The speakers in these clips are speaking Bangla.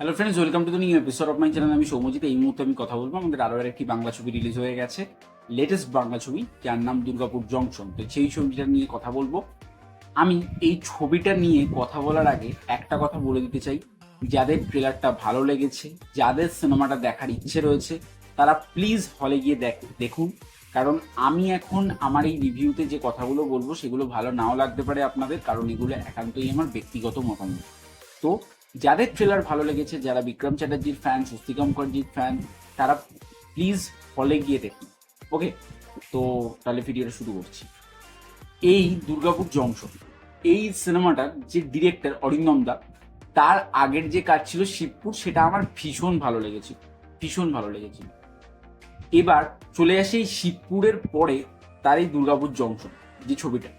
Hello friends welcome to the new episode of my channel আমি সৌমজিৎ। এই মুহূর্তে আমি কথা বলব আমাদের আরও একটি বাংলা ছবি রিলিজ হয়ে গেছে। লেটেস্ট বাংলা ছবি, যার নাম দুর্গাপুর জংশন তো সেই ছবিটা নিয়ে কথা বলব। আমি এই ছবিটা নিয়ে কথা বলার আগে একটা কথা বলে দিতে চাই। যাদের ট্রেলারটা ভালো লেগেছে, যাদের সিনেমাটা দেখার ইচ্ছে রয়েছে, তারা প্লিজ হলে গিয়ে দেখ- দেখুন। কারণ আমি এখন আমার এই রিভিউতে যে কথাগুলো বলব, সেগুলো ভালো নাও লাগতে পারে আপনাদের, কারণ এগুলো একান্তই আমার ব্যক্তিগত মতামত। তো যাদের ট্রেলার ভালো লেগেছে, যারা বিক্রম চ্যাটার্জির ফ্যান স্বস্তিকা মুখার্জির ফ্যান তারা প্লিজ হলে গিয়ে দেখুন। ওকে তো তাহলে ভিডিওটা শুরু করছি। এই দুর্গাপুর জংশন এই সিনেমাটার যে ডিরেক্টর অরিন্দম দা, তার আগের যে কাজ ছিল শিবপুর, সেটা আমার ভীষণ ভালো লেগেছে। ভীষণ ভালো লেগেছে। এবার চলে আসে এই শিবপুরের পরে তার এই দুর্গাপুর জংশন যে ছবিটা।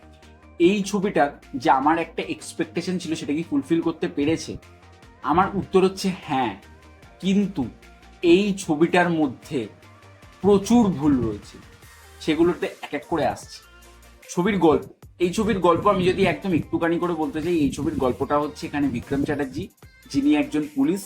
এই ছবিটার যে আমার একটা এক্সপেকটেশন ছিল সেটা কি ফুলফিল করতে পেরেছে? আমার উত্তর হচ্ছে হ্যাঁ। কিন্তু এই ছবিটার মধ্যে প্রচুর ভুল রয়েছে। সেগুলোতে এক এক করে আসছে। ছবির গল্প, এই ছবির গল্প আমি যদি একদম একটুখানি করে বলতে চাই, এই ছবির গল্পটা হচ্ছে এখানে বিক্রম চ্যাটার্জি, যিনি একজন পুলিশ,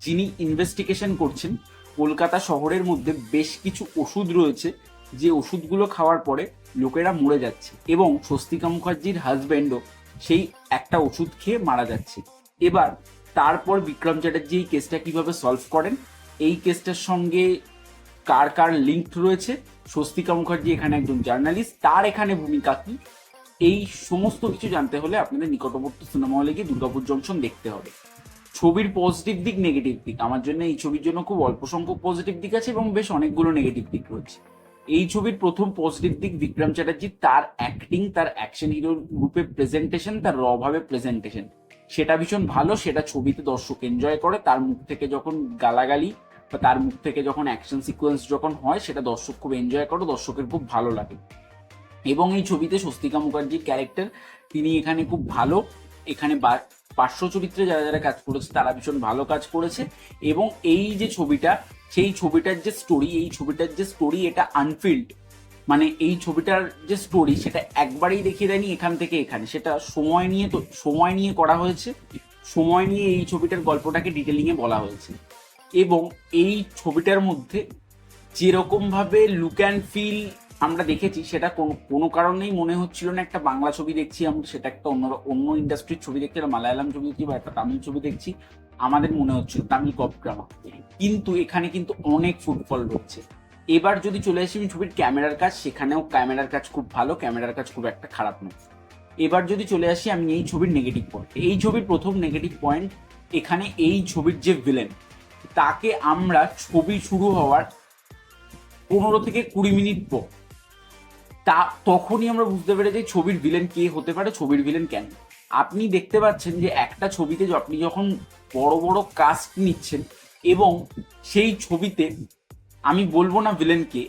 যিনি ইনভেস্টিগেশন করছেন। কলকাতা শহরের মধ্যে বেশ কিছু ওষুধ রয়েছে। যে ওষুধগুলো খাওয়ার পরে লোকেরা মরে যাচ্ছে এবং স্বস্তিকা মুখার্জির হাজব্যান্ডও সেই একটা ওষুধ খেয়ে মারা যাচ্ছে। এবার তারপর বিক্রম চ্যাটার্জি এই কেসটা কীভাবে সলভ করেন? এই কেসটার সঙ্গে কার কার লিঙ্ক রয়েছে? স্বস্তিকা মুখার্জি এখানে একজন জার্নালিস্ট তার এখানে ভূমিকা কি? এই সমস্ত কিছু জানতে হলে আপনাদের নিকটবর্তী সিনেমা হলে গিয়ে দুর্গাপুর জংশন দেখতে হবে। ছবির পজিটিভ দিক নেগেটিভ দিক। আমার জন্য এই ছবির জন্য খুব অল্প সংখ্যক পজিটিভ দিক আছে এবং বেশ অনেকগুলো নেগেটিভ দিক রয়েছে। এই ছবির প্রথম পজিটিভ দিক বিক্রম চ্যাটার্জি, তার অ্যাক্টিং তার অ্যাকশন হিরো রূপে প্রেজেন্টেশন তার রভাবে প্রেজেন্টেশন সেটা ভীষণ ভালো, সেটা ছবিতে দর্শক এনজয় করে। তার মুখ থেকে যখন গালাগালি বা তার মুখ থেকে যখন অ্যাকশন সিকোয়েন্স যখন হয়, সেটা দর্শক খুব এনজয় করে, দর্শকের খুব ভালো লাগে। এবং এই ছবিতে স্বস্তিকা মুখার্জির ক্যারেক্টার তিনি এখানে খুব ভালো। এখানে পার্শ্ব চরিত্রে যারা যারা কাজ করেছে, তারা ভীষণ ভালো কাজ করেছে। এবং এই যে ছবিটা, সেই ছবিটার যে স্টোরি এই ছবিটার যে স্টোরি এটা আনফিল্ড মানে এই ছবিটার যে স্টোরি সেটা একবারেই দেখিয়ে দেয়নি এখান থেকে এখানে। সেটা সময় নিয়ে তো, সময় নিয়ে করা হয়েছে। সময় নিয়ে এই ছবিটার গল্পটাকে ডিটেলিংয়ে বলা হয়েছে। এবং এই ছবিটার মধ্যে যেরকম ভাবে লুক অ্যান্ড ফিল আমরা দেখেছি, সেটা কোনো কোনো কারণেই মনে হচ্ছিল না একটা বাংলা ছবি দেখছি আমরা, সেটা একটা অন্য অন্য ইন্ডাস্ট্রির ছবি দেখছি, একটা মালায়ালাম ছবি দেখছি বা একটা তামিল ছবি দেখছি, আমাদের মনে হচ্ছিল তামিল কপ ড্রামা কিন্তু এখানে কিন্তু অনেক ফুটফল রয়েছে। এবার যদি চলে আসি আমি ছবির ক্যামেরার কাজ, সেখানেও ক্যামেরার কাজ খুব ভালো, ক্যামেরার কাজ খুব একটা খারাপ নয়। এবার যদি চলে আসি আমি এই ছবির নেগেটিভ পয়েন্ট এই ছবির প্রথম নেগেটিভ পয়েন্ট এখানে এই ছবির যে ভিলেন তাকে আমরা ছবি শুরু হওয়ার পনেরো থেকে কুড়ি মিনিট পর। তা তখনই আমরা বুঝতে পেরেছি ছবির ভিলেন কে হতে পারে, ছবির ভিলেন কেন? আপনি দেখতে পাচ্ছেন যে একটা ছবিতে আপনি যখন বড় বড় কাস্ট নিচ্ছেন এবং সেই ছবিতে আমি বলব না ভিলেনকে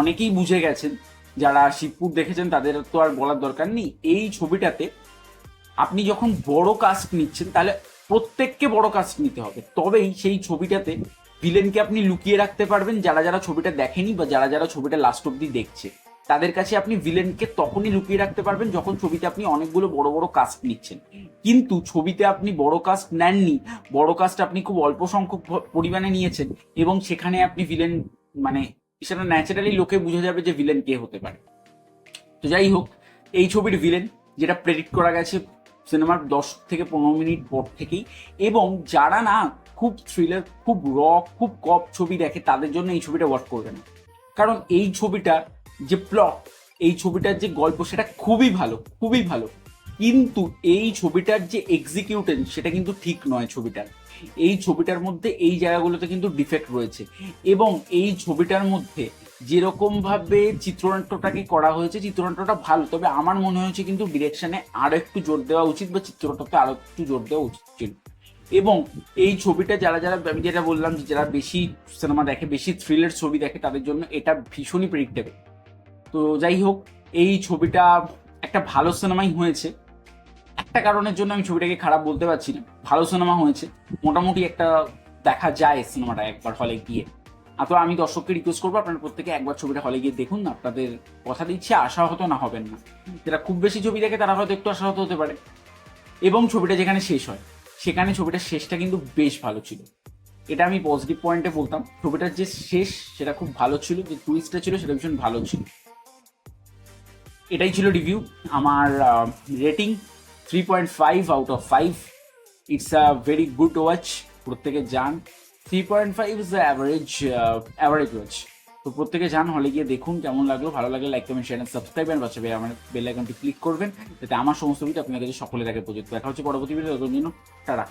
অনেকেই বুঝে গেছেন, যারা শিবপুর দেখেছেন তাদের তো আর বলার দরকার নেই। এই ছবিটাতে আপনি যখন বড় কাস্ট নিচ্ছেন, তাহলে প্রত্যেককে বড় কাস্ট নিতে হবে। তবেই সেই ছবিটাতে ভিলেনকে আপনি লুকিয়ে রাখতে পারবেন, যারা যারা ছবিটা দেখেনি বা যারা যারা ছবিটা লাস্ট অব্দি দেখছে। তাদের কাছে আপনি ভিলেনকে তখনই লুকিয়ে রাখতে পারবেন যখন ছবিতে আপনি অনেকগুলো বড় বড় কাস্ট নিচ্ছেন। কিন্তু ছবিতে আপনি বড় কাস্ট নেননি, বড় কাস্ট আপনি খুব অল্প সংখ্যক পরিমাণে নিয়েছেন এবং সেখানে আপনি ভিলেন মানে সেটা ন্যাচারালি লোকে বুঝে যাবে যে ভিলেন কে হতে পারে। তো যাই হোক, এই ছবির ভিলেন যেটা প্রেডিক্ট করা গেছে সিনেমার দশ থেকে পনেরো মিনিট পর থেকেই এবং যারা না খুব থ্রিলার খুব র খুব কপ ছবি দেখে তাদের জন্য এই ছবিটা ওয়ার্ক করবে না। কারণ এই ছবিটা যে প্লট এই ছবিটার যে গল্প সেটা খুবই ভালো খুবই ভালো। কিন্তু এই ছবিটার যে এক্সিকিউটেন সেটা কিন্তু ঠিক নয় ছবিটার। এই ছবিটার মধ্যে, এই জায়গাগুলোতে কিন্তু ডিফেক্ট রয়েছে। এবং এই ছবিটার মধ্যে যেরকম ভাবে চিত্রনাট্যটাকে করা হয়েছে, চিত্রনাট্যটা ভালো। তবে আমার মনে হয়েছে কিন্তু ডিরেকশনে আরও একটু জোর দেওয়া উচিত বা চিত্রনাট্যতে আরও একটু জোর দেওয়া উচিত। ছিল এবং এই ছবিটা যারা যারা, আমি যেটা বললাম যে যারা বেশি সিনেমা দেখে, বেশি থ্রিলের ছবি দেখে, তাদের জন্য এটা ভীষণই প্রেডিক্টেবল তো যাই হোক, এই ছবিটা একটা ভালো সিনেমাই হয়েছে। একটা কারণের জন্য আমি ছবিটাকে খারাপ বলতে পারছি না। ভালো সিনেমা হয়েছে। মোটামুটি একটা দেখা যায় সিনেমাটা একবার হলে গিয়ে। তো আমি দর্শককে রিকোয়েস্ট করব, আপনারা প্রত্যেকে একবার ছবিটা হলে গিয়ে দেখুন না আপনাদের কথা দিচ্ছে, আশা হতো না হবেন না। যারা খুব বেশি ছবি দেখে, তারা হয়তো একটু আশাহত হতে পারে। এবং ছবিটা যেখানে শেষ হয়, সেখানে ছবিটার শেষটা কিন্তু বেশ ভালো ছিল। এটা আমি পজিটিভ পয়েন্টে বলতাম। ছবিটার যে শেষ, সেটা খুব ভালো ছিল। যে টুইস্টটা ছিল, সেটা ভীষণ ভালো ছিল। এটাই ছিল রিভিউ আমার rating three point five out of five it's a very good watch প্রত্যেকে যান three point five is the average average watch তো প্রত্যেকে যান হলে গিয়ে দেখুন কেমন লাগল। ভালো লাগলে like comment share subscribe and বাচ্চা আমার বেল আইকনটি ক্লিক করবেন। যাতে আমার সমস্ত ভিডিও আপনার কাছে সকলের আগে পর্যন্ত দেখা হচ্ছে পরবর্তী ভিডিও জন্য টাটা।